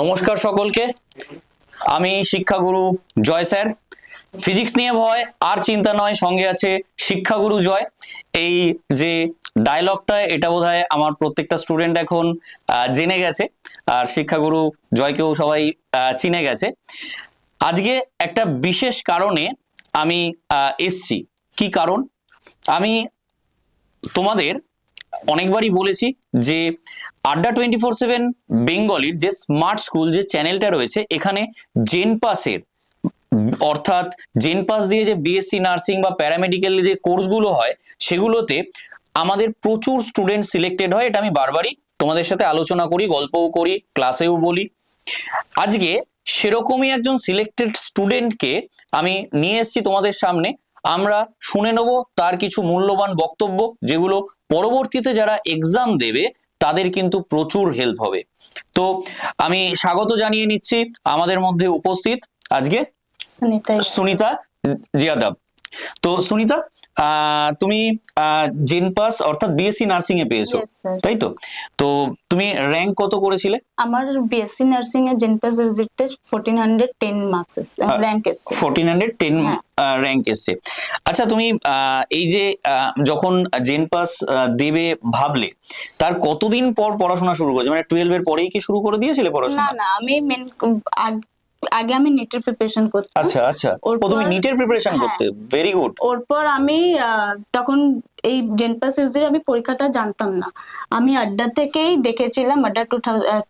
নমস্কার সকলকে। আমি শিক্ষাগুরু জয় স্যার। ফিজিক্স নিয়ে ভয়, আর চিন্তা নয়, সঙ্গে আছে শিক্ষাগুরু জয়। এই যে ডায়লগটা এটা বোধহয় আমার প্রত্যেকটা স্টুডেন্ট এখন জেনে গেছে, আর শিক্ষাগুরু জয়কেও সবাই চিনে গেছে। আজকে একটা বিশেষ কারণে আমি এসছি। কি কারণ? আমি তোমাদের অনেকবারই বলেছি যে আড্ডা টোয়েন্টি ফোর সেভেন বেঙ্গলির যে স্মার্ট স্কুল যে চ্যানেলটা রয়েছে, এখানে জেন পাসের অর্থাৎ জেন পাস দিয়ে যে বিএসসি নার্সিং বা প্যারামেডিক্যাল যে কোর্সগুলো হয়, সেগুলোতে আমাদের প্রচুর স্টুডেন্ট সিলেক্টেড হয়, এটা আমি বারবারই তোমাদের সাথে আলোচনা করি, গল্পও করি ক্লাসেও বলি। আজকে সেরকমই একজন সিলেক্টেড স্টুডেন্টকে আমি নিয়ে এসেছি তোমাদের সামনে। আমরা শুনে নেব তার কিছু মূল্যবান বক্তব্য যেগুলো পরবর্তীতে যারা এক্সাম দেবে তাদের কিন্তু প্রচুর হেল্প হবে। তো আমি স্বাগত জানিয়ে নিচ্ছি আমাদের মধ্যে উপস্থিত আজকে সুনিতা সুনিতা জিয়াদাব। তো সুনিতা তুমি জেন পাস অর্থাৎ বিএসসি নার্সিং এ পেয়েছ তাই তো? তো তুমি র্যাঙ্ক কত করেছিলে? আমার বিএসসি নার্সিং এ JENPAS fourteen hundred ten marks এসছে র্যাঙ্ক এসছে। ফোরটিন হান্ড্রেড টেন হ্যাঁ। র্যাঙ্ক এসছে। আচ্ছা তুমি আহ, এই যে যখন জেন পাস দেবে ভাবলে তার কতদিন পর পড়াশোনা শুরু করেছে? মানে টুয়েলভ এর পরেই কি শুরু করে দিয়েছিলে পড়াশোনা? না না আমি মেন আগে আমি নিটের প্রিপারেশন করতাম। আচ্ছা আচ্ছা। ওর ও তুমি নিটের প্রিপারেশন। করতে। ভেরি গুড ওরপর আমি আহ, তখন এই জেনপাস ইউজের আমি পরীক্ষাটা জানতাম না। আমি আড্ডা থেকেই দেখেছিলাম আড্ডা টু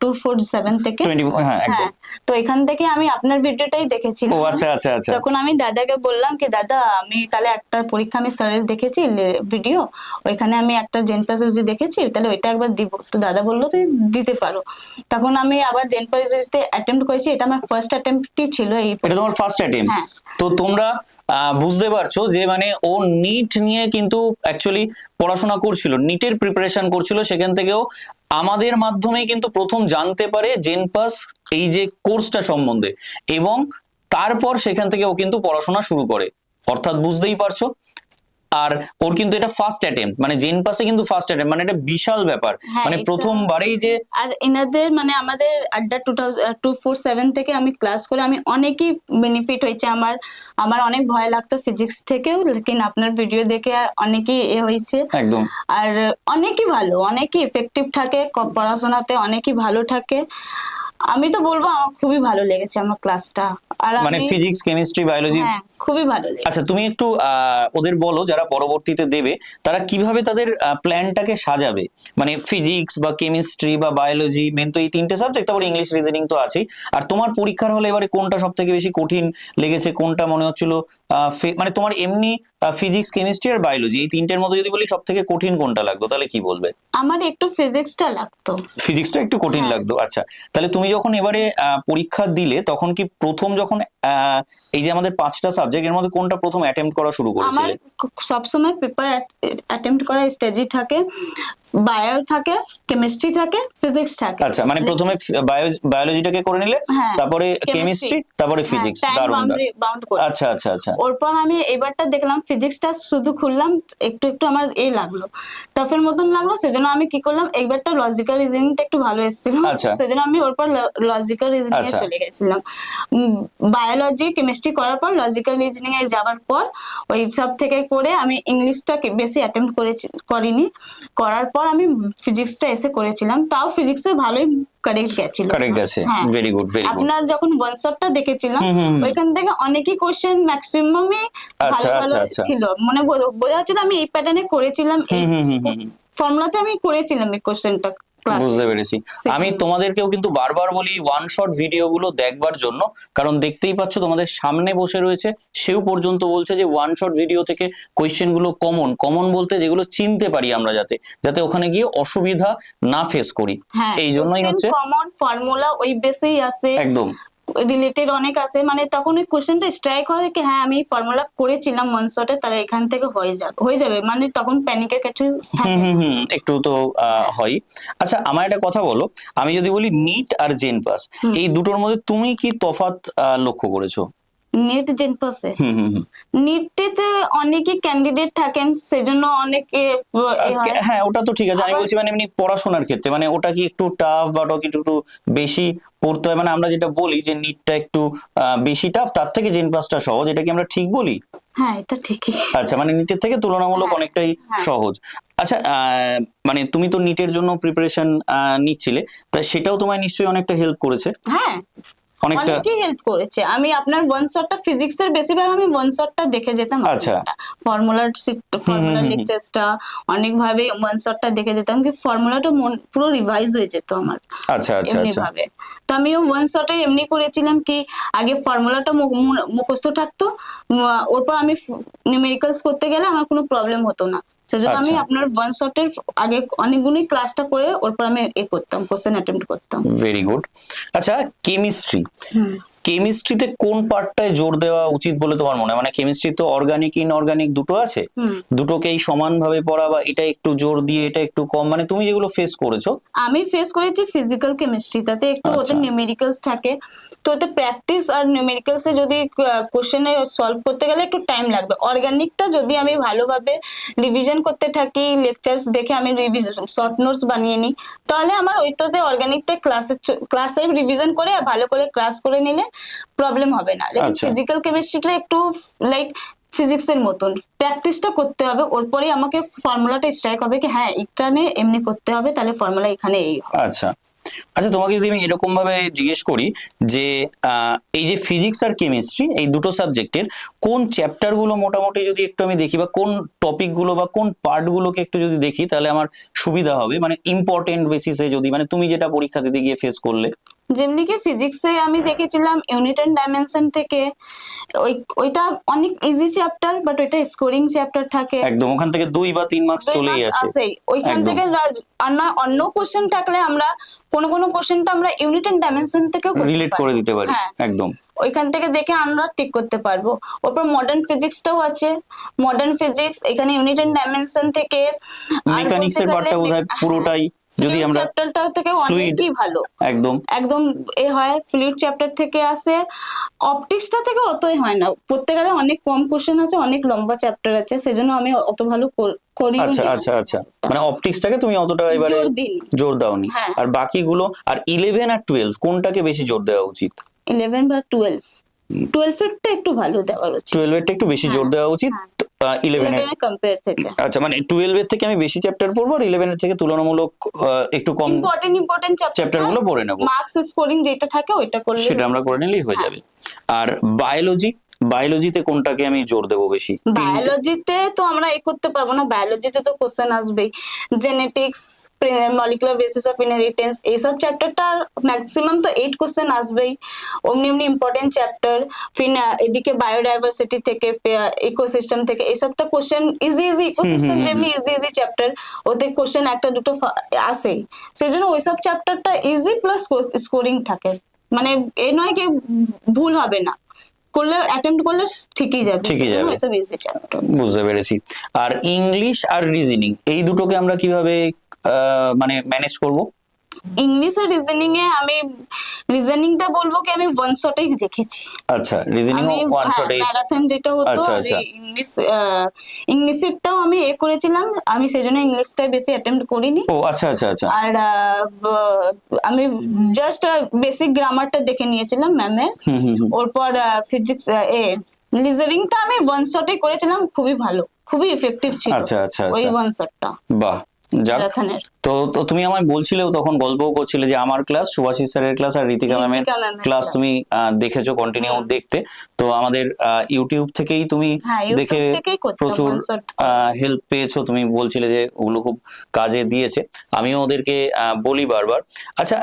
টু ফোর সেভেন থেকে। হ্যাঁ হ্যাঁ তো এখান থেকে আমি আপনার ভিডিওটাই দেখেছিলাম। আচ্ছা আচ্ছা আচ্ছা। তখন আমি দাদাকে বললাম কি দাদা আমি তাহলে একটা পরীক্ষা আমি স্যারের দেখেছি ভিডিও ওইখানে আমি একটা জেনপাস ইউজি দেখেছি তাহলে ওইটা একবার দিব। তো দাদা বলল তুই দিতে পারো। তখন আমি আবার জেনপাস ইউজিতে অ্যাটেম্প করেছি এটা আমার ফার্স্ট অ্যাটেম্পটি ছিল এই এটা তোমার ফার্স্ট অ্যাটেম্প হ্যাঁ। তো তোমরা বুঝতে পারছ যে মানে ও নিট নিয়ে কিন্তু অ্যাকচুয়ালি পড়াশোনা করছিল নিটের প্রিপারেশন করছিল, সেখান থেকেও আমাদের মাধ্যমে কিন্তু প্রথম জানতে পারে জেনপাস এই যে কোর্সটা সম্বন্ধে এবং তারপর সেখান থেকে ও কিন্তু পড়াশোনা শুরু করে। অর্থাৎ বুঝতেই পারছ আর ওর কিন্তু এটা ফার্স্ট অ্যাটেম্প মানে জেন পাসে কিন্তু ফার্স্ট অ্যাটেম্প মানে এটা বিশাল ব্যাপার। হ্যাঁ, মানে প্রথমবারেই যে আর এনাদের মানে আমাদের আড্ডা টু টু ফোর সেভেন থেকে আমি ক্লাস করে আমি অনেকই বেনিফিট হয়েছে। আমার আমার অনেক ভয় লাগতো ফিজিক্স থেকেও লেকিন আপনার ভিডিও দেখে অনেকই এ হয়েছে। একদম। আর অনেকই ভালো অনেকই এফেক্টিভ থাকে পড়াশোনাতে অনেকই ভালো থাকে। আমি তো বলব আমার খুবই ভালো লেগেছে আমার ক্লাসটা। আর মানে আমি ফিজিক্স কেমিস্ট্রি বায়োলজি হ্যাঁ খুবই ভালো লেগেছে। আচ্ছা তুমি একটু আহ, ওদের বলো যারা পরবর্তীতে দেবে তারা কীভাবে তাদের প্ল্যানটাকে সাজাবে? মানে ফিজিক্স বা কেমিস্ট্রি বা বায়োলজি মেন তো এই তিনটে সাবজেক্ট তারপর ইংলিশ রিজনিং তো আছেই। আর তোমার পরীক্ষার হলে এবারে কোনটা সব থেকে বেশি কঠিন লেগেছে? কোনটা মনে হচ্ছিল আহ, ফে- মানে তোমার এমনি ফিজিক্স কেমিস্ট্রি আর বায়োলজি এই তিনটের মধ্যে যদি বলি সব থেকে কঠিন কোনটা লাগতো তাহলে কি বলবে? আমার একটু ফিজিক্সটা লাগতো। ফিজিক্সটা একটু কঠিন হ্যাঁ। লাগতো আচ্ছা। তাহলে তুমি যখন এবারে আহ, পরীক্ষা দিলে তখন কি প্রথম যখন এই যে আমাদের পাঁচটা সাবজেক্ট এর মধ্যে কোনটা প্রথম অ্যাটেম্প করা শুরু আমার করেছিলে ক- সবসময় পেপার অ্যাটেম্প্ট করা স্টেজই থাকে বায়ো থাকে কেমিস্ট্রি থাকে ফিজিক্স থাকে। আচ্ছা মানে প্রথমে বায়োলজিটাকে করে নিলে হ্যাঁ, তারপরে কেমিস্ট্রি তারপরে হ্যাঁ, ফিজিক্স time দারুণ। আচ্ছা আচ্ছা আচ্ছা। ওরপর আমি এবারটা দেখলাম ফিজিক্সটা শুধু খুললাম একটু একটু আমার এই লাগল টাফের মতন লাগল সেজন্য আমি কি করলাম এইবারটা লজিক্যাল রিজনিংটা একটু ভালো এসেছিল। আচ্ছা। সেজন্য আমি ওরপর লজিক্যাল রিজনিং এ আচ্ছা। চলে গেছিলাম। বায়োলজি কেমিস্ট্রি করার পর লজিক্যাল রিজনিং এ যাওয়ার পর ওই সব থেকে করে আমি ইংলিশটা বেশি অ্যাটেম্প করেছি করিনি করার পর আমি ফিজিক্সটা এসে করেছিলাম তাও ফিজিক্সে ভালোই কারেক্ট গেছিল কারেক্ট আছে। ভেরি গুড ভেরি গুড আপনার যখন ওয়ান শটটা দেখেছিলাম। ওইখান থেকে অনেকই কোশ্চেন ম্যাক্সিমামই ভালো আচ্ছা, ভালো আচ্ছা, আচ্ছা। ছিল মানে বোঝা- যাচ্ছিল আমি এই প্যাটার্নে করেছিলাম। ফর্মুলাতে আমি করেছিলাম এই কোশ্চেনটা বুঝতে পেরেছি. আমি তোমাদেরকেও কিন্তু বারবার বলি ওয়ান শট ভিডিওগুলো দেখবার জন্য কারণ দেখতেই পাচ্ছ তোমাদের সামনে বসে রয়েছে সেও পর্যন্ত বলছে যে ওয়ান শট ভিডিও থেকে কোয়েশ্চেনগুলো কমন কমন বলতে যেগুলো চিনতে পারি আমরা যাতে যাতে ওখানে গিয়ে অসুবিধা না ফেস করি। হ্যাঁ এই জন্যই হচ্ছে কমন ফর্মুলা ওই বেসেই আছে। একদম। রিলেটেড অনেক আছে। মানে তখন ওই কোশ্চেনটা স্ট্রাইক হয় কি হ্যাঁ আমি ফর্মুলা করেছিলাম ওয়ান শটে তাহলে এখান থেকে হয়ে যাবে হয়ে যাবে। মানে তখন প্যানিকের কিছু একটু তো আহ, হয়। আচ্ছা আমার একটা কথা বলো। আমি যদি বলি নিট আর জেন পাস এই দুটোর মধ্যে তুমি কি তফাৎ লক্ষ্য করেছ? নিট জেনপাসে হুম হুম নিটটিতে অনেকে ক্যান্ডিডেট থাকেন সেজন্য অনেকে হয়। ওটা তো ঠিক আছে। আমি বলছি মানে এমনি পড়াশোনার ক্ষেত্রে মানে ওটা কি একটু টাফ বা ওটা কি একটু বেশি পড়তে হয়? মানে আমরা যেটা বলি যে নিটটা একটু বেশি টাফ তার থেকে জেন পাসটা সহজ এটা কি আমরা ঠিক বলি? হ্যাঁ এটা ঠিকই। আচ্ছা মানে নিটের থেকে তুলনামূলক হ্যাঁ, অনেকটাই হ্যাঁ। সহজ। আচ্ছা আহ, মানে তুমি তো নিটের জন্য প্রিপারেশন নিচ্ছিলে তা সেটাও তোমায় নিশ্চয়ই অনেকটা হেল্প করেছে? হ্যাঁ। অনেকটা হেল্প করেছে। আমি আপনার ওয়ান শটটা ফিজিক্স এর বেশিরভাগ আমি ওয়ান শটটা দেখে যেতাম। আচ্ছা। ফর্মুলা হুম। লেকচার্সটা অনেকভাবে ওয়ান শটটা দেখে যেতাম কি ফর্মুলাটা পুরো রিভাইজ হয়ে যেত আমার। আচ্ছা আচ্ছা এমনি আচ্ছা। ভাবে তো আমিও ওয়ান শটে এমনি করেছিলাম কি আগে ফর্মুলাটা মুখস্থ থাকতো ওরপর আমি নিউমেরিক্যালস করতে গেলে আমার কোনো প্রবলেম হতো না। সেজন্য আমি আচ্ছা। আপনার ওয়ান শটের আগে অনেকগুলি ক্লাসটা করে ওরপর আমি এ করতাম কোশ্চেন অ্যাটেম্প্ট করতাম ভেরি গুড আচ্ছা কেমিস্ট্রি। কেমিস্ট্রিতে কোন পার্টটায় জোর দেওয়া উচিত বলে তোমার মনে হয়? মানে কেমিস্ট্রি তো অর্গানিক ইনঅর্গানিক দুটো আছে। দুটোকেই সমানভাবে পড়া বা এটা একটু জোর দিয়ে এটা একটু কম মানে তুমি যেগুলো ফেস করেছ। আমি ফেস করেছি ফিজিক্যাল কেমিস্ট্রি তাতে একটু ওতে আচ্ছা। নিউমেরিক্যালস থাকে। তো ওতে প্র্যাকটিস আর নিউমেরিক্যালস এ যদি কোশ্চেনে সলভ করতে গেলে একটু টাইম লাগবে। অর্গানিকটা যদি আমি ভালোভাবে রিভিশন করতে থাকি লেকচার্স দেখে আমি রিভিশন শর্ট নোটস বানিয়ে নিই তাহলে আমার ওইটাতে অর্গানিকতে ক্লাসে ক্লাসে রিভিশন করে ভালো করে ক্লাস করে নিলে প্রবলেম হবে না। লেকিন আচ্ছা। ফিজিক্যাল কেমিস্ট্রিটা একটু লাইক ফিজিক্স এর মতন। প্র্যাকটিসটা করতে হবে ওরপরেই আমাকে ফর্মুলাটা স্ট্রাইক হবে কি হ্যাঁ এখানে এমনি করতে হবে তাহলে ফর্মুলা এখানে এই আচ্ছা। আচ্ছা তোমাকে যদি আমি এরকম ভাবে জিজ্ঞেস করি যে এই যে ফিজিক্স আর কেমিস্ট্রি এই দুটো সাবজেক্টের কোন চ্যাপ্টারগুলো মোটামুটি যদি একটু আমি দেখি বা কোন টপিকগুলো বা কোন পার্ট গুলোকে একটু যদি দেখি তাহলে আমার সুবিধা হবে। মানে ইম্পর্টেন্ট বেসিসে যদি মানে তুমি যেটা পরীক্ষা দিতে গিয়ে ফেস করলে। যেমনি কি ফিজিক্সে আমি দেখেছিলাম ইউনিট অ্যান্ড ডাইমেনশন থেকে ওই ওইটা অনেক ইজি চ্যাপ্টার বাট ওইটা স্কোরিং চ্যাপ্টার থাকে। একদম ওখান থেকে দুই বা তিন মার্কস চলেই আসে। ওইখান থেকে রাজ- অন্য- কোশ্চেন থাকলে আমরা কোনো কোনো কোশ্চেনটা আমরা ইউনিট অ্যান্ড ডাইমেনশন করতে রিলেট করে দিতে পারি হ্যাঁ। একদম। ওইখান থেকে দেখে আমরা ঠিক করতে পারব। ওরপর মডার্ন ফিজিক্সটাও আছে। মডার্ন ফিজিক্স এখানে ইউনিট অ্যান্ড ডাইমেনশন থেকে আর মেকানিক্স এর বলতে পার্টটা বোধহয় হ্যাঁ, পুরোটাই যদি আমরা চ্যাপ্টারটা থেকে অনেকই ভালো। একদম। একদম এ হয় ফ্লুইড চ্যাপ্টার থেকে আসে। অপটিক্সটা থেকে অতই হয় না। পড়তে গেলে অনেক কম কোশ্চেন আছে অনেক লম্বা চ্যাপ্টার আছে সেজন্য আমি অত ভালো কর- আচ্ছা আচ্ছা আচ্ছা। মানে অপটিক্সটাকে তুমি অতটা এবারে জোর দাওনি। হ্যাঁ। আর বাকিগুলো আর ইলেভেন আর টুয়েলভ কোনটাকে বেশি জোর দেওয়া উচিত? ইলেভেন বা টুয়েলভ টুয়েলভ এরটা একটু ভালো দেওয়ার উচিত। টুয়েলভ এরটা একটু বেশি জোর দেওয়া উচিত? এর ইলেভেনের কম্পেয়ার থেকে। আচ্ছা মানে টুয়েলভ এর থেকে আমি বেশি চ্যাপ্টার পড়ব আর ইলেভেন এর থেকে তুলনামূলক একটু কম ইম্পর্টেন্ট ইম্পর্টেন্ট চ্যাপ্টারগুলো পড়ে নেব। মার্কস স্কোরিং যেটা থাকে ওইটা করলে সেটা আমরা করে নিলেই হয়ে যাবে। আর বায়োলজি বায়োলজিতে কোনটাকে আমি জোর দেবো বেশি? বায়োলজিতে তো আমরা এ করতে পারব না। বায়োলজিতে তো কোশ্চেন আসবেই। Genetics molecular basis of inheritance এইসব চ্যাপ্টারটা ম্যাক্সিমাম তো এইট কোশ্চেন আসবেই। অমনি এমনি ইম্পর্টেন্ট চ্যাপ্টার ফির এদিকে বায়োডাইভার্সিটি থেকে ইকোসিস্টেম থেকে এইসবটা কোশ্চেন ইজি ইজি ইকোসিস্টেম এমনি ইজি ইজি চ্যাপ্টার ওতে কোশ্চেন একটা দুটো আসেই। সেই জন্য ওইসব চ্যাপ্টারটা ইজি প্লাস স্কোরিং থাকে। মানে এ নয় কি ভুল হবে না। করলে অ্যাটেম্প্ট করলে ঠিকই যাবে। ঠিকই যাবে। বুঝতে পেরেছি। আর ইংলিশ আর রিজনিং এই দুটোকে আমরা কীভাবে আহ, মানে ম্যানেজ করব? ইংলিশ আর রিজনিং এ আমি রিজনিংটা বলব কি আমি ওয়ান শটেই দেখেছি আচ্ছা রিজনিং ওয়ান শটে ম্যারাথন যেটা হতো আচ্ছা, আর আচ্ছা। ইংলিশ ইংলিশেরটাও আমি এ করেছিলাম আমি সেই জন্য ইংলিশটা বেশি অ্যাটেম্প্ট করিনি ও আচ্ছা আচ্ছা আচ্ছা আর আমি জাস্ট বেসিক গ্রামারটা দেখে নিয়েছিলাম ম্যামের হুম হুম হুম। ওরপর ফিজিক্স এ লিজারিংটা আমি ওয়ান শটে করেছিলাম খুবই ভালো খুবই ইফেক্টিভ ছিল আচ্ছা, আচ্ছা, ওই আচ্ছা। ওয়ান শটটা বাহ ম্যারাথনের তো তো তুমি আমায় বলছিলেও তখন গল্পও করছিলে যে আমার ক্লাস সুভাষিস স্যারের ক্লাস আর ঋতিকা ম্যামের ক্লাস তুমি দেখেছ কন্টিনিউ দেখতে। তো আমাদের ইউটিউব থেকেই তুমি হ্যাঁ, দেখে প্রচুর হেল্প পেয়েছ। তুমি বলছিলে যে ওগুলো খুব কাজে দিয়েছে। আমিও ওদেরকে বলি বারবার। আচ্ছা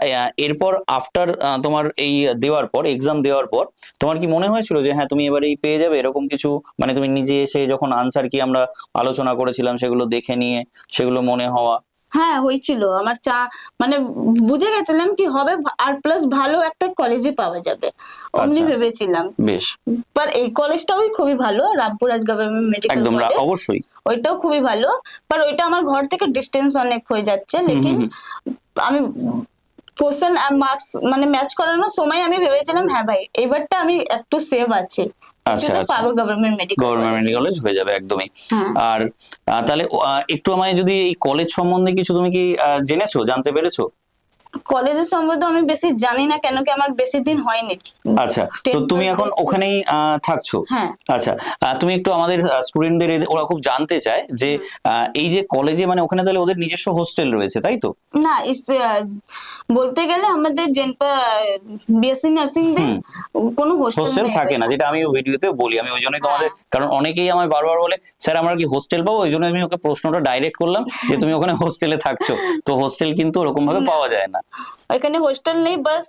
এরপর আফটার তোমার এই দেওয়ার পর এক্সাম দেওয়ার পর তোমার কি মনে হয়েছিল যে হ্যাঁ তুমি এবারেই পেয়ে যাবে? এরকম কিছু মানে তুমি নিজে এসে যখন আনসার কি আমরা আলোচনা করেছিলাম সেগুলো দেখে নিয়ে সেগুলো মনে হওয়া। হ্যাঁ হয়েছিল। আমার চা মানে বুঝে গেছিলাম কি হবে আর প্লাস ভালো একটা কলেজে পাওয়া যাবে। অমনি আচ্ছা। ভেবেছিলাম। বেশ। পর এই কলেজটাও খুবই ভালো রামপুরহাট গভর্নমেন্ট মেডিকেল একদম অবশ্যই। ওইটাও খুবই ভালো। পর ওইটা আমার ঘর থেকে ডিস্টেন্স অনেক হয়ে যাচ্ছে লেকিন আমি কোশ্চেন আর মার্কস মানে ম্যাচ করানোর সময় আমি ভেবেছিলাম হ্যাঁ ভাই এবারটা আমি একটু সেভ আছে। পাবো government medical government medical college হয়ে যাবে একদমই হ্যাঁ। আর তাহলে একটু আমায় যদি এই কলেজ সম্বন্ধে কিছু তুমি কি জেনেছো জানতে পেরেছ কলেজের সম্বন্ধে আমি বেশি জানি না কেন কি আমার বেশি দিন হয়নি। আচ্ছা তো তুমি এখন ওখানেই থাকছো? হ্যাঁ। আচ্ছা তুমি একটু আমাদের স্টুডেন্টদের ওরা খুব জানতে চায় যে এই যে কলেজে মানে ওখানে তাহলে ওদের নিজস্ব হোস্টেল রয়েছে তাই তো? না বলতে গেলে আমাদের জেনপা বিএসসি নার্সিং দের কোনো হোস্টেল হোস্টেল থাকে না যেটা আমি ভিডিওতে বলি আমি ওই জন্যই তোমাদের কারণ অনেকেই আমায় বারবার বলে স্যার আমরা কি হোস্টেল পাবো? ওই জন্য আমি ওকে প্রশ্নটা ডাইরেক্ট করলাম যে তুমি ওখানে হোস্টেলে থাকছো। তো হোস্টেল কিন্তু ওরকম ভাবে পাওয়া যায় না। ওইখানে হোস্টেল নেই বাস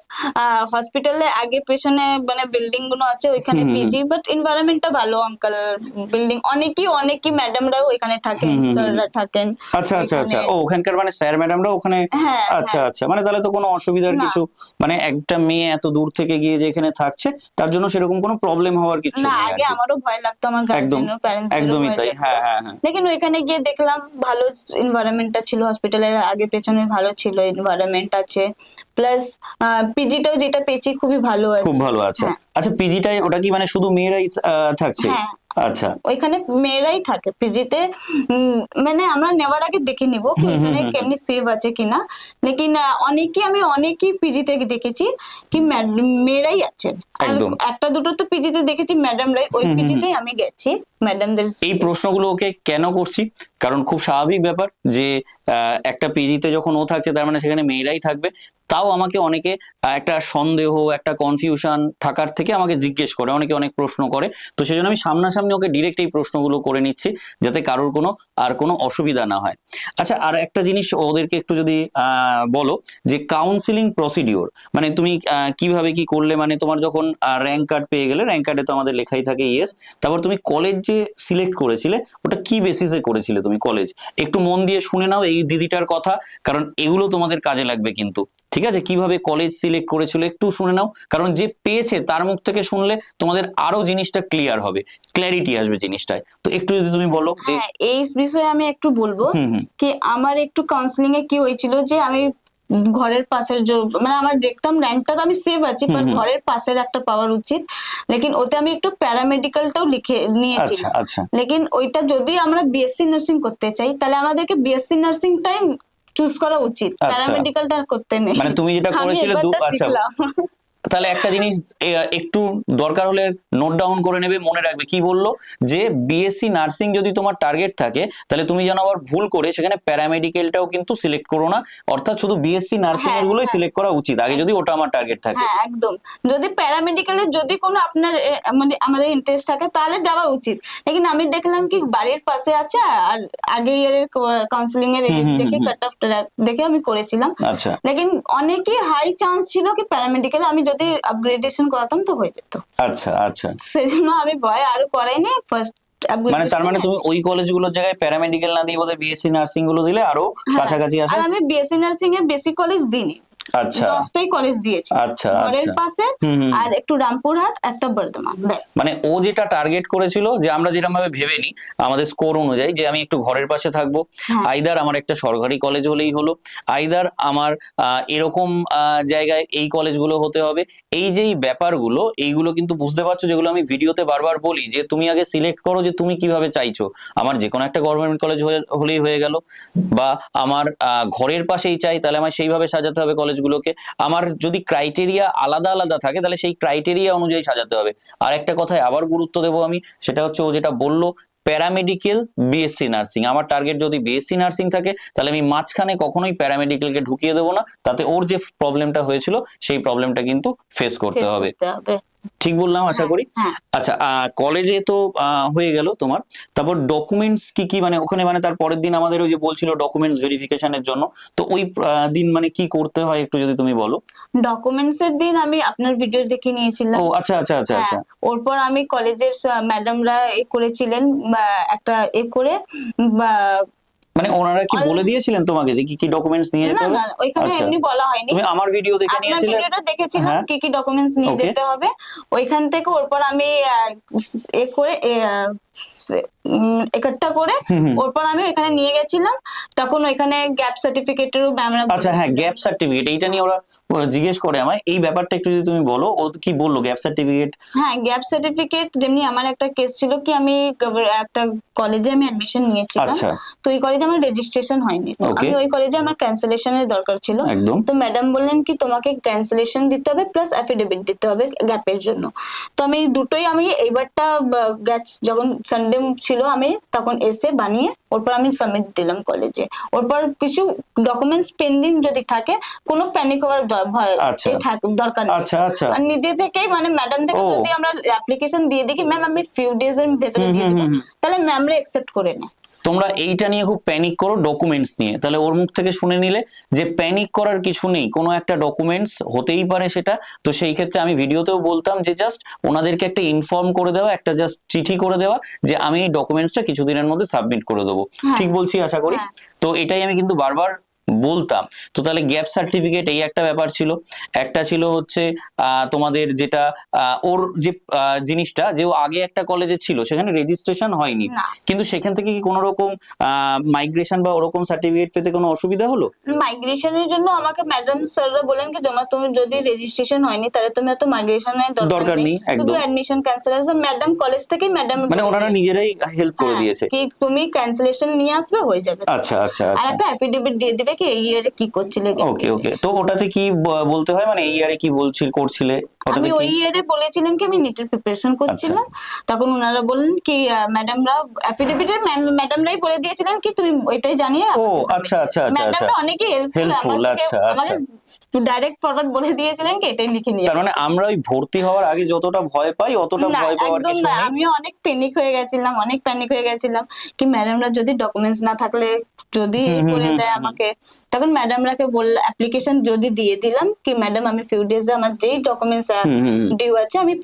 হসপিটালে আগে পেছনে মানে বিল্ডিংগুলো আছে ওইখানে পিজি বাট এনভায়রনমেন্টটা ভালো আঙ্কাল বিল্ডিং অনেকই অনেকই ম্যাডামরাও ওইখানে থাকেন স্যাররা থাকেন আচ্ছা আচ্ছা আচ্ছা। ও ওখানকার মানে স্যার ম্যাডামরা ওখানে হ্যাঁ, আচ্ছা আচ্ছা। মানে তাহলে তো কোনো অসুবিধার কিছু মানে একটা মেয়ে এত দূর থেকে গিয়ে যে এখানে থাকছে তার জন্য সেরকম কোনো প্রবলেম হওয়ার কিছু না আগে আমারও ভয় লাগতো আমার একদম প্যারেন্টস একদমই তাই। হ্যাঁ হ্যাঁ হ্যাঁ। লেকিন ওইখানে গিয়ে দেখলাম ভালো এনভায়রনমেন্টটা ছিল হসপিটালের আগে পেছনে ভালো ছিল এনভায়রনমেন্ট আছে। প্লাস পিজিটাও যেটা পেয়েছি খুবই ভালো আছে। খুব ভালো আছে। হ্যাঁ। আচ্ছা পিজিটাই ওটা কি মানে শুধু মেয়েরাই থাকছে? হ্যাঁ। আচ্ছা। ওইখানে মেয়েরাই থাকে পিজিতে মানে আমরা নেওয়ার আগে দেখে নিব কি ওইখানে কেমনি সেভ আছে কিনা। লেকিন আহ, অনেকই আমি অনেকই পিজিতে দেখেছি কি মেয়েরাই আছে একদম। একটা দুটো তো পিজিতে দেখেছি ম্যাডামরাই ওই পিজিতেই আমি গেছি। ম্যাডামদের এই প্রশ্নগুলো ওকে কেন করছি? কারণ খুব স্বাভাবিক ব্যাপার যে একটা পিজিতে যখন ও থাকছে, তার মানে সেখানে মেয়েরাই থাকবে। তাও আমাকে অনেকে একটা সন্দেহ, একটা কনফিউশন থাকার থেকে আমাকে জিজ্ঞেস করে, অনেকে অনেক প্রশ্ন করে। তো সেই জন্য আমি সামনাসামনি ওকে ডিরেক্ট এই প্রশ্নগুলো করে নিচ্ছি, যাতে কারোর কোনো, আর কোনো অসুবিধা না হয়। আচ্ছা আর একটা জিনিস ওদেরকে একটু যদি বলো যে কাউন্সিলিং প্রসিডিওর মানে তুমি কীভাবে কি করলে? মানে তোমার যখন র্যাঙ্ক কার্ড পেয়ে গেলে র্যাঙ্ক কার্ডে তো আমাদের লেখাই থাকে ইয়েস তারপর তুমি কলেজ যে সিলেক্ট করেছিলে ওটা কি বেসিসে করেছিলে তুমি কলেজ একটু মন দিয়ে শুনে নাও এই দিদিটার কথা কারণ এগুলো তোমাদের কাজে লাগবে কিন্তু। ঠিক আছে? কীভাবে কলেজ সিলেক্ট করেছিল একটু শুনে নাও কারণ যে পেয়েছে তার মুখ থেকে শুনলে তোমাদের আরও জিনিসটা ক্লিয়ার হবে ক্ল্যারিটি আসবে জিনিসটায়। তো একটু যদি তুমি বলো হ্যাঁ এই বিষয়ে আমি একটু বলব কি আমার একটু কাউন্সিলিং এ কি হয়েছিল যে আমি ঘরের পাশের মানে আমার দেখতাম র্যাঙ্কটা তো আমি সেভ আছি বাট ঘরের পাশের একটা পাওয়ার উচিত। লেকিন ওতে আমি একটু প্যারামেডিক্যালটাও লিখে নিয়েছি। আচ্ছা লেকিন ওইটা যদি আমরা বিএসসি নার্সিং করতে চাই তাহলে আমাদেরকে বিএসসি নার্সিং টাইম চুজ করা উচিত। আচ্ছা। প্যারামেডিক্যালটা করতে নেই। মানে তুমি যেটা করেছিলে আচ্ছা। তাহলে একটা জিনিস একটু দরকার হলে নোট ডাউন করে নেবে মনে রাখবে। কি বলল? যে বিএসসি নার্সিং যদি তোমার টার্গেট থাকে তাহলে তুমি যেন আবার ভুল করে সেখানে প্যারামেডিক্যালটাও কিন্তু সিলেক্ট করো না। অর্থাৎ শুধু বিএসসি নার্সিং এর হ্যাঁ, গুলোই হ্যাঁ। সিলেক্ট করা উচিত। আগে যদি ওটা আমার টার্গেট থাকে। হ্যাঁ একদম। যদি প্যারামেডিক্যালের যদি কোনো আপনার মানে আমাদের ইন্টারেস্ট থাকে তাহলে দেওয়া উচিত। লেকিন আমি দেখলাম কি বাড়ির পাশে আছে আর আগে ইয়ারের কাউন্সিলিং এর দেখে কাট অফ দেখে আমি করেছিলাম। আচ্ছা। লেকিন অনেকই হাই চান্স ছিল কি প্যারামেডিক্যাল আমি যদি আপগ্রেডেশন করাতাম তো হয়ে যেত। আচ্ছা আচ্ছা। সেজন্য আমি ভয় আরও করাইনি ফার্স্ট মানে তার মানে তুমি ওই কলেজগুলোর জায়গায় প্যারামেডিক্যাল না দিয়ে বোধহয় বিএসসি নার্সিংগুলো দিলে আরও কাছাকাছি আসে? আর আমি বিএসসি নার্সিং এ বেসিক কলেজ দিইনি। আচ্ছা। দশটাই কলেজ দিয়েছি। আচ্ছা ঘরের আচ্ছা। পাশে। আর একটু রামপুরহাট একটা বর্ধমান ব্যাস। মানে ও যেটা টার্গেট করেছিল যে আমরা যেরকম ভাবে ভেবে নিই আমাদের স্কোর অনুযায়ী যে আমি একটু ঘরের পাশে থাকব। হ্যাঁ। আইদার আমার একটা সরকারি কলেজ হলেই হলো। আইদার আমার এরকম জায়গায় এই কলেজগুলো হতে হবে। এই যে এই ব্যাপারগুলো এইগুলো কিন্তু বুঝতে পারছ যেগুলো আমি ভিডিওতে বারবার বলি যে তুমি আগে সিলেক্ট করো যে তুমি কীভাবে চাইছো। আমার যে কোনো একটা গভর্নমেন্ট কলেজ হলেই হয়ে গেল। বা আমার আহ, ঘরের পাশেই চাই তাহলে আমার সেইভাবে সাজাতে হবে কলেজগুলোকে আমার যদি ক্রাইটেরিয়া আলাদা আলাদা থাকে তাহলে সেই ক্রাইটেরিয়া অনুযায়ী সাজাতে হবে। আর একটা কথায় আবার গুরুত্ব দেবো আমি সেটা হচ্ছে ও যেটা বলল প্যারামেডিক্যাল বিএসসি নার্সিং আমার টার্গেট যদি বিএসসি নার্সিং থাকে তাহলে আমি মাঝখানে কখনোই প্যারামেডিক্যালকে ঢুকিয়ে দেবো না তাতে ওর যে প্রবলেমটা হয়েছিল সেই প্রবলেমটা কিন্তু ফেস করতে হবে। ঠিক বললাম আশা করি? হ্যাঁ। আচ্ছা কলেজে তো হয়ে গেল তোমার। তারপর ডকুমেন্টস কি কি মানে ওখানে মানে তার পরের দিন আমাদের ওই যে বলছিল ডকুমেন্টস ভেরিফিকেশনের জন্য তো ওই দিন মানে কি করতে হয় একটু যদি তুমি বলো? ডকুমেন্টস এর দিন আমি আপনার ভিডিও দেখে নিয়েছিলাম। ও আচ্ছা আচ্ছা আচ্ছা আচ্ছা। হ্যাঁ, ওরপর আমি কলেজের ম্যাডামরা এ করেছিলেন একটা এ করে মানে ওনারা কি বলে দিয়েছিলেন তোমাকে যে কি কি ডকুমেন্টস নিয়ে যেতে না হবে? না ওইখানে আচ্ছা। এমনি বলা হয়নি। তুমি আমার ভিডিও দেখে নিয়েছিলে। ভিডিওটা দেখেছিলাম হ্যাঁ। কি কি ডকুমেন্টস নিয়ে যেতে হবে। ওইখান থেকে ওরপর আমি এ করে একটা করে। ওরপর আমি এখানে নিয়ে গেছিলাম। তখন ওইখানে গ্যাপ সার্টিফিকেটেরও ম্যামরা আচ্ছা হ্যাঁ গ্যাপ সার্টিফিকেট এইটা নিয়ে ওরা জিজ্ঞেস করে আমায়। এই ব্যাপারটা একটু যদি তুমি বলো ও কি বলল গ্যাপ সার্টিফিকেট হ্যাঁ গ্যাপ সার্টিফিকেট যেমনি আমার একটা কেস ছিল কি আমি একটা কলেজে আমি অ্যাডমিশন নিয়েছিলাম। আচ্ছা। তো ওই কলেজে আমার রেজিস্ট্রেশন হয়নি। আমি ওই কলেজে আমার ক্যান্সেলেশনের দরকার ছিল। একদম। তো ম্যাডাম বললেন কি তোমাকে ক্যান্সেলেশন দিতে হবে প্লাস অ্যাফিডেভিট দিতে হবে গ্যাপের জন্য। তো আমি দুটোই আমি এইবারটা যখন সানডে ছিল আমি তখন এসে বানিয়ে ওরপর আমি সাবমিট দিলাম কলেজে ওরপর কিছু ডকুমেন্টস পেন্ডিং যদি থাকে কোনো প্যানিক হওয়ার ভয় আচ্ছা। দরকার নেই। আচ্ছা আচ্ছা। আর নিজে থেকেই মানে ম্যাডাম থেকে যদি আমরা অ্যাপ্লিকেশন দিয়ে দিই ম্যাম আমি ফিউ ডেজ এর ভেতরে দিয়ে দেবো। তাহলে ম্যামরা অ্যাকসেপ্ট করে নেয় তোমরা এইটা নিয়ে খুব প্যানিক করো ডকুমেন্টস নিয়ে তাহলে ওর মুখ থেকে শুনে নিলে যে প্যানিক করার কিছু নেই কোনো একটা ডকুমেন্টস হতেই পারে সেটা তো সেই ক্ষেত্রে আমি ভিডিওতেও বলতাম যে জাস্ট ওনাদেরকে একটা ইনফর্ম করে দেওয়া একটা জাস্ট চিঠি করে দেওয়া যে আমি এই ডকুমেন্টসটা কিছুদিনের মধ্যে সাবমিট করে দেবো হ্যাঁ। ঠিক বলছি আশা করি হ্যাঁ। তো এটাই আমি কিন্তু বারবার বলতাম। তো তাহলে গ্যাপ সার্টিফিকেট এই একটা ব্যাপার ছিল। একটা ছিল হচ্ছে তোমাদের যেটা ওর যে জিনিসটা যে ও আগে একটা কলেজে ছিল সেখানে রেজিস্ট্রেশন হয়নি। কিন্তু সেখান থেকে কি কোনো রকম মাইগ্রেশন বা ওরকম সার্টিফিকেট পেতে কোনো অসুবিধা হলো? মাইগ্রেশনের জন্য আমাকে ম্যাডাম স্যাররা বলেন কি তোমার তুমি যদি রেজিস্ট্রেশন হয়নি তাহলে তুমি এত মাইগ্রেশনের দরকার নেই, শুধু অ্যাডমিশন ক্যান্সেল ম্যাডাম কলেজ থেকে ম্যাডাম মানে ওনারা নিজেরাই হেল্প করে দিয়েছে। কি তুমি ক্যান্সেলেশন নিয়ে আসবে হয়ে যাবে। আচ্ছা আচ্ছা আর আচ্ছা। একটা অ্যাফিডেভিট দিয়ে দিবে কি এই ইয়ারে কি করছিলে ওকে ওকে তো ওটাতে কি বলতে হয়? মানে এই ইয়ারে কি বলছিল করছিলে? আমি ওই ইয়ারে বলেছিলাম কি আমি নেটের প্রিপারেশন করছিলাম। তখন ওনারা বললেন কি ম্যাডামরা অ্যাফিডেভিটের ম্যাডামরাই বলে দিয়েছিলেন কি তুমি ওইটাই জানিয়ে ও আচ্ছা আচ্ছা আচ্ছা আচ্ছা। ম্যাডামরা অনেকে হেল্পফুল আচ্ছা, আচ্ছা। ডাইরেক্ট ফরওয়ার্ড বলে দিয়েছিলেন কি এটাই লিখে নিয়ে তার মানে আমরা ওই ভর্তি হওয়ার আগে যতটা ভয় পাই অতটা ভয় পাওয়ার কিছু না নেই। আমিও অনেক প্যানিক হয়ে গেছিলাম অনেক প্যানিক হয়ে গেছিলাম। কি ম্যাডামরা যদি ডকুমেন্টস না থাকলে যদি করে দেয় আমাকে। তখন ম্যাডামরাকে বললাম অ্যাপ্লিকেশন যদি দিয়ে দিলাম কি ম্যাডাম আমি ফিউ ডেজ আমার যেই ডকুমেন্টস। ডিউ আছে আমি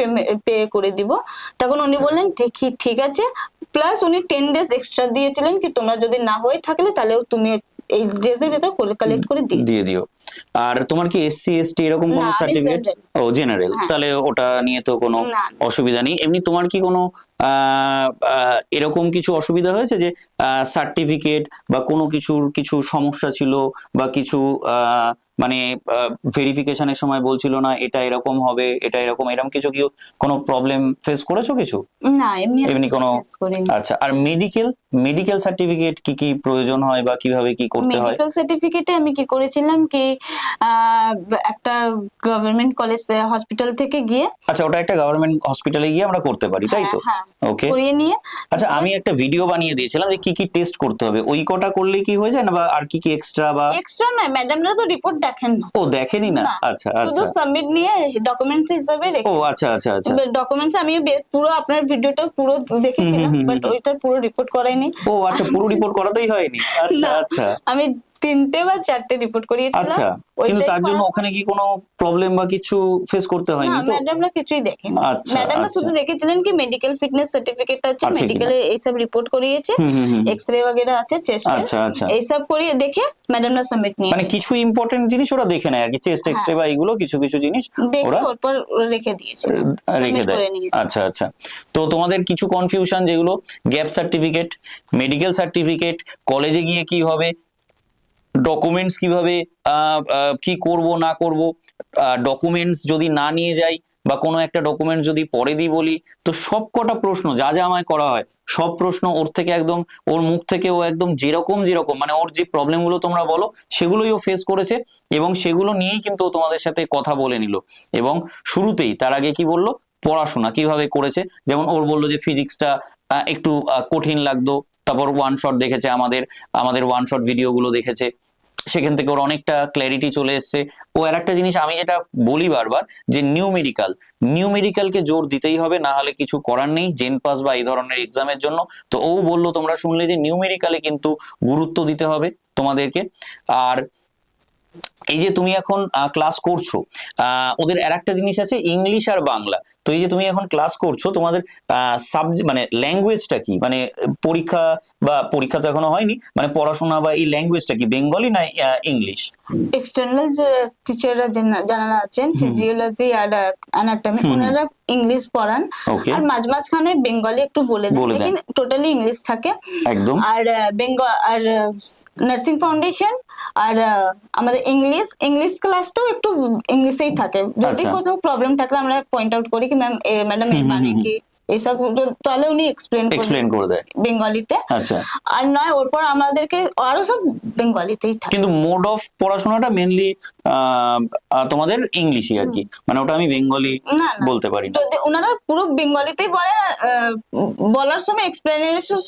পে করে দিব তখন উনি বললেন ঠিক ঠিক আছে প্লাস উনি টেন ডেজ এক্সট্রা দিয়েছিলেন কি তোমরা যদি না হয়ে থাকলে তাহলেও তুমি এই ড্রেসের ভেতর কালেক্ট করে দিই দিয়ে দিও। আর তোমার কি এসসি এসটি এরকম কোনো সার্টিফিকেট ও জেনারেল হ্যাঁ। তাহলে ওটা নিয়ে তো কোনো। অসুবিধা নেই। এমনি তোমার কি কোনো এরকম কিছু অসুবিধা হয়েছে যে সার্টিফিকেট বা কোনো কিছুর কিছু সমস্যা ছিল বা কিছু আহ, মানে ভেরিফিকেশনের সময় বলছিল না এটা এরকম হবে এটা এরকম এরকম কিছু কি কোনো প্রবলেম ফেস করেছ কিছু? না এমনি এমনি কোনো আচ্ছা আর মেডিকেল মেডিকেল সার্টিফিকেট কি কি প্রয়োজন হয় বা কীভাবে কি করতে হয়? মেডিকেল সার্টিফিকেটে আমি কি করেছিলাম কি একটা গভর্নমেন্ট কলেজ হসপিটাল থেকে গিয়ে আচ্ছা ওটা একটা গভর্নমেন্ট হসপিটালে গিয়ে আমরা করতে পারি তাই তো? হ্যাঁ, ওকে করিয়ে নিয়ে আচ্ছা আমি একটা ভিডিও বানিয়ে দিয়েছিলাম যে কি কি টেস্ট করতে হবে ওই কটা করলে কি হয়ে যায় না বা আর কি কি এক্সট্রা বা এক্সট্রা নয় ম্যাডামরা তো রিপোর্ট দেখেন না। ও দেখেনি না? আচ্ছা আচ্ছা। শুধু সাবমিট নিয়ে ডকুমেন্টস হিসাবে ও আচ্ছা আচ্ছা আচ্ছা। ডকুমেন্টস আমি পুরো আপনার ভিডিওটা পুরো দেখেছিলাম বাট ওইটা পুরো রিপোর্ট করাইনি। ও আচ্ছা পুরো রিপোর্ট করাতেই হয়নি। আচ্ছা আচ্ছা। আমি তিনটে বা চারটে রিপোর্ট করিয়েছিলাম আচ্ছা কিন্তু ওইটাই তার জন্য করা- ওখানে কি কোনো প্রবলেম বা কিছু ফেস করতে না হয়নি তো ম্যাডামরা কিছুই দেখেন আচ্ছা, ম্যাডামরা আচ্ছা। শুধু দেখেছিলেন কি মেডিকেল ফিটনেস সার্টিফিকেট আছে আছে কিনা? মেডিকেলে এইসব রিপোর্ট করিয়েছে হুম, হুম, হুম। এক্স রে वगैरह আছে চেস্ট আচ্ছা, আচ্ছা। এইসব করিয়ে দেখে ম্যাডামরা সাবমিট নিয়ে মানে কিছু ইম্পর্টেন্ট জিনিস ওরা দেখে নেয় আর কি চেস্ট এক্সরে বা এগুলো কিছু কিছু জিনিস দেখে ওরা ওরপর রেখে দিয়েছে রেখে Submit দেয় করে নিয়েছে। আচ্ছা আচ্ছা তো তোমাদের কিছু কনফিউশন যেগুলো গ্যাপ সার্টিফিকেট মেডিকেল সার্টিফিকেট কলেজে গিয়ে কি হবে ডকুমেন্টস কীভাবে কি করব, না করব ডকুমেন্টস যদি না নিয়ে যাই বা কোনো একটা ডকুমেন্টস যদি পরে দিই বলি, তো সব কটা প্রশ্ন, যা যা আমায় করা হয়, সব প্রশ্ন ওর থেকে একদম, ওর মুখ থেকে ও একদম যেরকম যেরকম মানে ওর যে প্রবলেমগুলো তোমরা বলো, সেগুলোই ও ফেস করেছে এবং সেগুলো নিয়েই কিন্তু ও তোমাদের সাথে কথা বলে নিল। এবং শুরুতেই, তার আগে কি বলল? পড়াশোনা কীভাবে করেছে? যেমন ওর বলল যে ফিজিক্সটা একটু কঠিন লাগতো। তারপর ওয়ান শট দেখেছে আমাদের আমাদের ওয়ান শট ভিডিওগুলো দেখেছে। সেখান থেকে ওর অনেকটা ক্ল্যারিটি চলে এসছে। ও আর একটা জিনিস আমি যেটা বলি বারবার, যে নিউ মেডিকেল নিউ মেডিকেলকে জোর দিতেই হবে, না হলে কিছু করার নেই জেন পাস বা এই ধরনের এক্সামের জন্য। তো ও বলল, তোমরা শুনলে যে নিউ মেডিকেলে কিন্তু গুরুত্ব দিতে হবে তোমাদেরকে। আর এই যে তুমি এখন ক্লাস করছ আহ, ওদের আর একটা জিনিস আছে ইংলিশ আর বাংলা। তো এই যে তুমি এখন ক্লাস করছ তোমাদের সাবজেক্ট মানে ল্যাঙ্গুয়েজটা কি? মানে পরীক্ষা বা পরীক্ষা তো এখনও হয়নি মানে পড়াশোনা বা এই ল্যাঙ্গুয়েজটা কি? বেঙ্গলি না ইংলিশ এক্সটার্নাল যে টিচাররা যারা আছেন ফিজিওলজি আর অ্যানাটমি ওনারা ইংলিশ পড়ান। আর মাঝ মাঝখানে বেঙ্গলি একটু বলে দেন টোটালি ইংলিশ থাকে। একদম। আর বেঙ্গল আর নার্সিং ফাউন্ডেশন আর আমাদের ইংলিশ ইংলিশ ক্লাসটাও একটু ইংলিশেই থাকে। যদি আচ্ছা। কোথাও প্রবলেম থাকলে আমরা পয়েন্ট আউট করি কি ম্যাম ম্যাডাম এর মানে কি? এইসব তাহলে উনি এক্সপ্লেন এক্সপ্লেন করে দেয়। বেঙ্গলিতে। আচ্ছা। আর নয় ওর পর আমাদেরকে আরও সব বেঙ্গলিতেই থাকে। কিন্তু মোড অফ পড়াশোনাটা মেনলি তোমাদের ইংলিশই আর কি। মানে ওটা আমি বেঙ্গলি বলতে পারি না। যদি ওনারা পুরো বেঙ্গলিতেই বলে বলার সময় এক্সপ্লেনেশন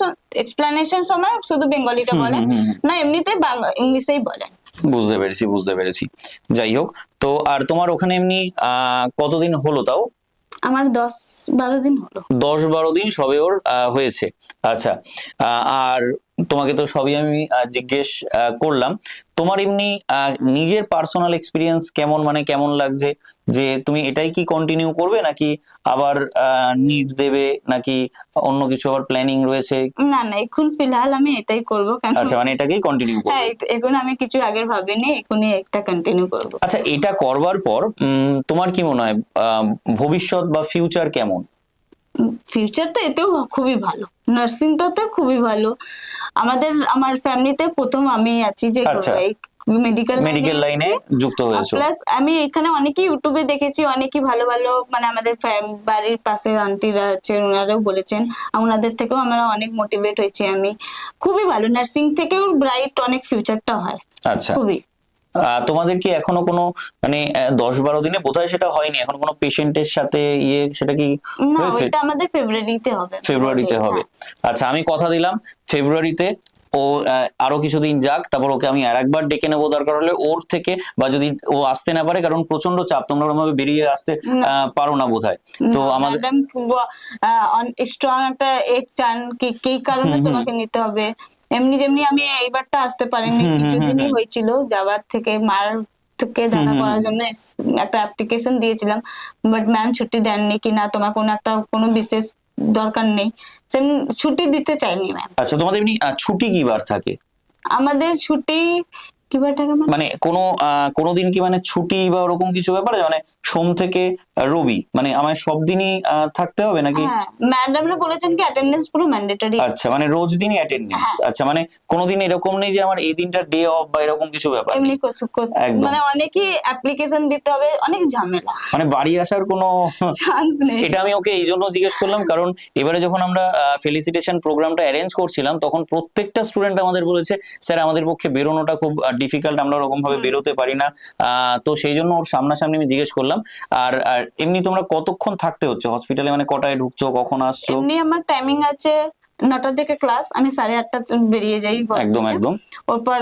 এক্সপ্লেনেশন সময় শুধু বেঙ্গলিটা বলেন না এমনিতে ইংলিশেই বলে। বুঝতে পেরেছি বুঝতে পেরেছি। যাই হোক তো আর তোমার ওখানে এমনি আহ, কতদিন হলো তাও? আমার দশ বারো দিন হলো। দশ বারো দিন সবে ওর হয়েছে। আচ্ছা আর তোমাকে তো সবই আমি জিজ্ঞেস করলাম। তোমার এমনি নিজের পার্সোনাল এক্সপিরিয়েন্স কেমন মানে কেমন লাগছে? যে তুমি এটাই কি কন্টিনিউ করবে নাকি আবার নিট দেবে নাকি অন্য কিছু আবার প্ল্যানিং রয়েছে? না না এখন ফিলহাল আমি এটাই করব কারণ আচ্ছা মানে এটাকেই কন্টিনিউ করবে? হ্যাঁ এখন আমি কিছু আগের ভাবিনি এখনই একটা কন্টিনিউ করব। আচ্ছা এটা করবার পর তোমার কি মনে হয় আহ, ভবিষ্যৎ বা ফিউচার কেমন? ফিউচার তো এতেও খুবই ভালো। নার্সিংটাতে খুবই ভালো। আমাদের আমার ফ্যামিলিতে প্রথম আমি আছি যে। মেডিকেল মেডিকেল লাইনে যুক্ত হয়েছো। প্লাস আমি এখানে অনেকেই ইউটিউবে দেখেছি অনেকেই ভালো ভালো মানে আমাদের বাড়ির পাশের আন্টিরা আছে ওনারাও বলেছেন। ওনাদের থেকেও আমরা অনেক মোটিভেট হয়েছি আমি। খুবই ভালো। নার্সিং থেকেও ব্রাইট অনেক ফিউচারটা হয়। আচ্ছা। খুবই। তোমাদের কি এখনও কোনো মানে দশ বারো দিনে বোধহয় সেটা হয়নি? এখন কোনো পেশেন্টের সাথে ইয়ে সেটা কি হয়েছে? আমাদের ফেব্রুয়ারিতে হবে। ফেব্রুয়ারিতে হবে। আচ্ছা আমি কথা দিলাম। ফেব্রুয়ারিতে ও আরও কিছুদিন যাক তারপর ওকে আমি আর একবার ডেকে নেব দরকার হলে ওর থেকে বা যদি ও আসতে না পারে কারণ প্রচণ্ড চাপ তোমরা ওরকম ভাবে বেরিয়ে আসতে আহ, পারো না বোধহয়। তো আমাদের স্ট্রং একটা এগ চান কি কি কারণে তোমাকে নিতে হবে। এমনি যেমনি আমি এইবারটা আসতে পারিনি কিছুদিনই হয়েছিল যাওয়ার থেকে মার থেকে দেখা করার জন্য একটা অ্যাপ্লিকেশন দিয়েছিলাম বাট ম্যাম ছুটি দেননি কি না তোমার কোনো একটা কোনো বিশেষ দরকার নেই। সেম ছুটি দিতে চাইনি ম্যাম আচ্ছা তোমাদের এমনি ছুটি কি বার থাকে? আমাদের ছুটি কি বার থাকে মানে কোনো কোনো দিন কি মানে ছুটি বা ওরকম কিছু ব্যাপার? মানে সোম থেকে রবি মানে আমার সব দিনই থাকতে হবে নাকি? ম্যাডামরা বলেছেন কি অ্যাটেন্ডেন্স পুরো ম্যান্ডেটরি আচ্ছা মানে রোজ দিনই অ্যাটেন্ডেন্স আচ্ছা মানে কোনোদিন এরকম নেই যে আমার এই দিনটা ডে অফ বা এরকম কিছু ব্যাপার এমনি। মানে অনেকই অ্যাপ্লিকেশন দিতে হবে অনেক ঝামেলা। মানে বাড়ি আসার কোনো চান্স নেই। এটা আমি ওকে এই জন্য জিজ্ঞেস করলাম কারণ এবারে যখন আমরা ফেলিসিটেশন প্রোগ্রামটা অ্যারেঞ্জ করছিলাম তখন প্রত্যেকটা স্টুডেন্ট আমাদের বলেছে স্যার আমাদের পক্ষে বেরোনোটা খুব ডিফিকাল্ট আমরা ওরকম ভাবে বেরোতে পারি না। আহ, তো সেই জন্য ওর সামনাসামনি আমি জিজ্ঞেস করলাম। আর আর এমনি তোমরা কতক্ষণ থাকতে হচ্ছে? হসপিটালে মানে কটায় ঢুকছো? কখন আসছো? এমনি আমার টাইমিং আছে নটা থেকে ক্লাস আমি সাড়ে আটটা বেরিয়ে যাই একদম। একদম। ওরপর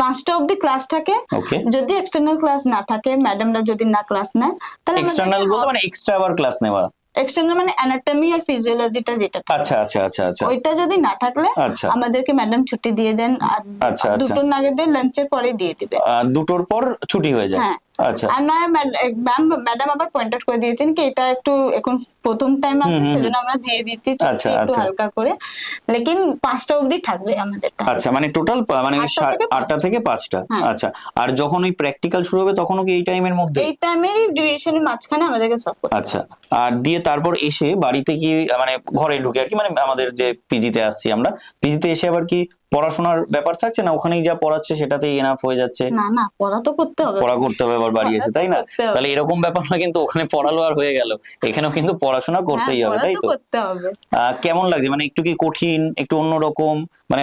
পাঁচটা অবধি ক্লাস থাকে। যদি এক্সটার্নাল ক্লাস না থাকে ম্যাডামরা যদি না ক্লাস নেন তাহলে এক্সটার্নাল বলতে মানে এক্সট্রা আবার ক্লাস নেওয়া? এক্সটার্নাল মানে অ্যানাটমি আর ফিজিওলজিটা যেটা আচ্ছা আচ্ছা আচ্ছা আচ্ছা। ওইটা যদি না থাকলে আচ্ছা। আমাদেরকে ম্যাডাম ছুটি দিয়ে দেন আর আচ্ছা, আচ্ছা। দুটো নাগাদের লাঞ্চের পরে দিয়ে দিবে। দুটোর পর ছুটি হয়ে যায়? হ্যাঁ। আচ্ছা। আর নয় ম্যাম ম্যাডাম আবার পয়েন্ট আউট করে দিয়েছেন কি এটা একটু এখন প্রথম টাইম আছে সেজন্য আমরা দিয়ে দিচ্ছি আচ্ছা, একটু আচ্ছা। হালকা করে। লেকিন পাঁচটা অবধি থাকবে আমাদের আচ্ছা মানে টোটাল মানে আটটা থেকে পাঁচটা। হ্যাঁ। আচ্ছা আর যখন ওই প্র্যাকটিক্যাল শুরু হবে তখনও কি এই টাইমের মধ্যে? এই টাইমেরই ডিউরেশনের মাঝখানে আমাদেরকে করতে আচ্ছা আর দিয়ে তারপর এসে বাড়িতে কি মানে ঘরে ঢুকে আর কি মানে আমাদের যে পিজিতে আসছি আমরা পিজিতে এসে আবার কি পড়াশোনার ব্যাপার থাকছে না? ওখানেই যা পড়াচ্ছে সেটাতেই এনাফ হয়ে যাচ্ছে। না না পড়া তো করতে হবে। পড়া করতে হবে আবার বাড়ি এসে তাই না। তাহলে এরকম ব্যাপার না কিন্তু ওখানে পড়ালো আর হয়ে গেল। এখানেও কিন্তু পড়াশোনা করতেই হ্যাঁ, হবে তাই তো কেমন লাগছে? মানে একটু কি কঠিন একটু অন্যরকম? মানে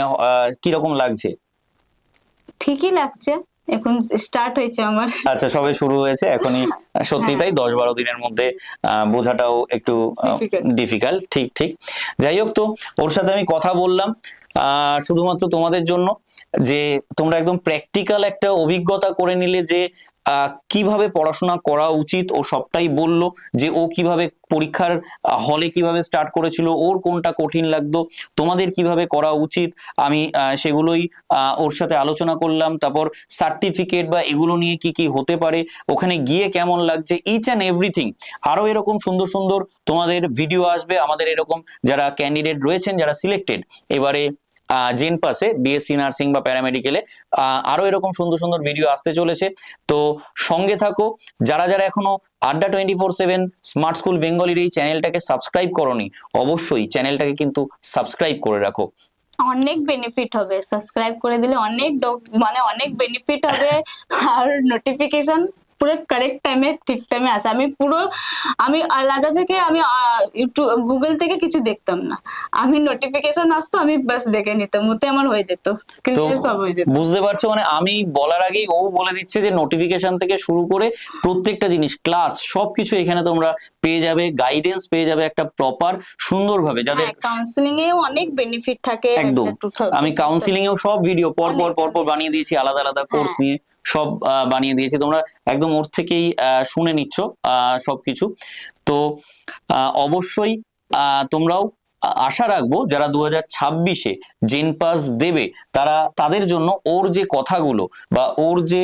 কি রকম লাগছে? ঠিকই লাগছে। এখন স্টার্ট হয়েছে আমার। আচ্ছা সবে শুরু হয়েছে এখনই সত্যি তাই? দশ বারো দিনের মধ্যে আহ, বোঝাটাও একটু ডিফিকাল্ট ঠিক ঠিক। যাই হোক তো ওর সাথে আমি কথা বললাম আহ, শুধুমাত্র তোমাদের জন্য যে তোমরা একদম প্র্যাকটিক্যাল একটা অভিজ্ঞতা করে নিলে যে কীভাবে পড়াশোনা করা উচিত? ও সবটাই বলল যে ও কীভাবে পরীক্ষার হলে কীভাবে স্টার্ট করেছিল, ওর কোনটা কঠিন লাগতো, তোমাদের কীভাবে করা উচিত? আমি সেগুলোই ওর সাথে আলোচনা করলাম, তারপর সার্টিফিকেট বা এগুলো নিয়ে কি কি হতে পারে, ওখানে গিয়ে কেমন লাগছে ইচ অ্যান্ড এভরিথিং আরও এরকম সুন্দর সুন্দর তোমাদের ভিডিও আসবে, আমাদের এরকম যারা ক্যান্ডিডেট রয়েছেন, যারা সিলেক্টেড এবারে জেন পাসে বিএসসি নার্সিং বা প্যারামেডিকেলে আরও এরকম সুন্দর সুন্দর ভিডিও আসতে চলেছে। তো সঙ্গে থাকো, যারা যারা এখনও Adda twenty four seven smart school বেঙ্গলির এই চ্যানেলটাকে সাবস্ক্রাইব করনি, অবশ্যই চ্যানেলটাকে কিন্তু সাবস্ক্রাইব করে রাখো। অনেক বেনিফিট হবে সাবস্ক্রাইব করে দিলে অনেক মানে অনেক বেনিফিট হবে, আর নোটিফিকেশন পুরো কারেক্ট টাইমে ঠিক টাইমে আসে। আমি পুরো আমি আলাদা থেকে আমি ইউটিউব গুগল থেকে কিছু দেখতাম না। আমি নোটিফিকেশন আসতো আমি বাস দেখে নিতাম। ওতে আমার হয়ে যেত। তো সব হয়ে যেত। বুঝতে পারছ মানে আমি বলার আগেই ও বলে দিচ্ছে যে নোটিফিকেশন থেকে শুরু করে প্রত্যেকটা জিনিস ক্লাস সবকিছু এখানে তোমরা পেয়ে যাবে গাইডেন্স পেয়ে যাবে একটা প্রপার সুন্দরভাবে। যাদের হ্যাঁ কাউন্সিলিং এও অনেক বেনিফিট থাকে। একদম। আমি কাউন্সিলিং এও সব ভিডিও পর পর পর পর বানিয়ে দিয়েছি আলাদা আলাদা কোর্স হ্যাঁ। নিয়ে। সব বানিয়ে দিয়েছি। তোমরা একদম ওর থেকেই শুনে নিচ্ছ আহ, সবকিছু। তো অবশ্যই তোমরাও আশা রাখব যারা দু হাজার ছাব্বিশে জেন পাস দেবে তারা তাদের জন্য ওর যে কথাগুলো বা ওর যে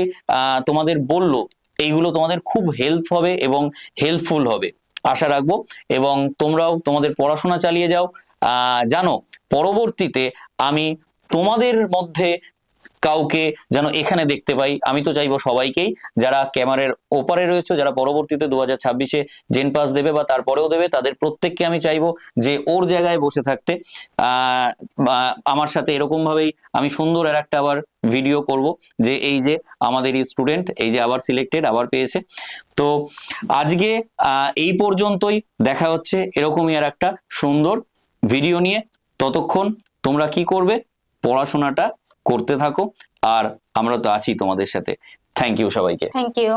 তোমাদের বলল এইগুলো তোমাদের খুব হেল্প হবে এবং হেল্পফুল হবে। আশা রাখব এবং তোমরাও তোমাদের পড়াশোনা চালিয়ে যাও। জানো পরবর্তীতে আমি তোমাদের মধ্যে কাউকে যেন এখানে দেখতে পাই। আমি তো চাইব সবাইকেই যারা ক্যামেরার ওপারে রয়েছে, যারা পরবর্তীতে দু হাজার ছাব্বিশে জেন পাস দেবে বা তারপরেও দেবে, তাদের প্রত্যেককে আমি চাইব যে ওর জায়গায় বসে থাকতে। আমার সাথে এরকম ভাবেই আমি সুন্দর আর একটা আবার ভিডিও করব যে এই যে আমাদের স্টুডেন্ট, এই যে আবার সিলেক্টেড, আবার পেয়েছে। তো আজকে এই পর্যন্তই দেখা হচ্ছে এরকমই আর একটা সুন্দর ভিডিও নিয়ে। ততক্ষণ তোমরা কি করবে? পড়াশোনাটা করতে থাকো। আর আমরা তো আছি তোমাদের সাথে। থ্যাংক ইউ সবাইকে। Thank you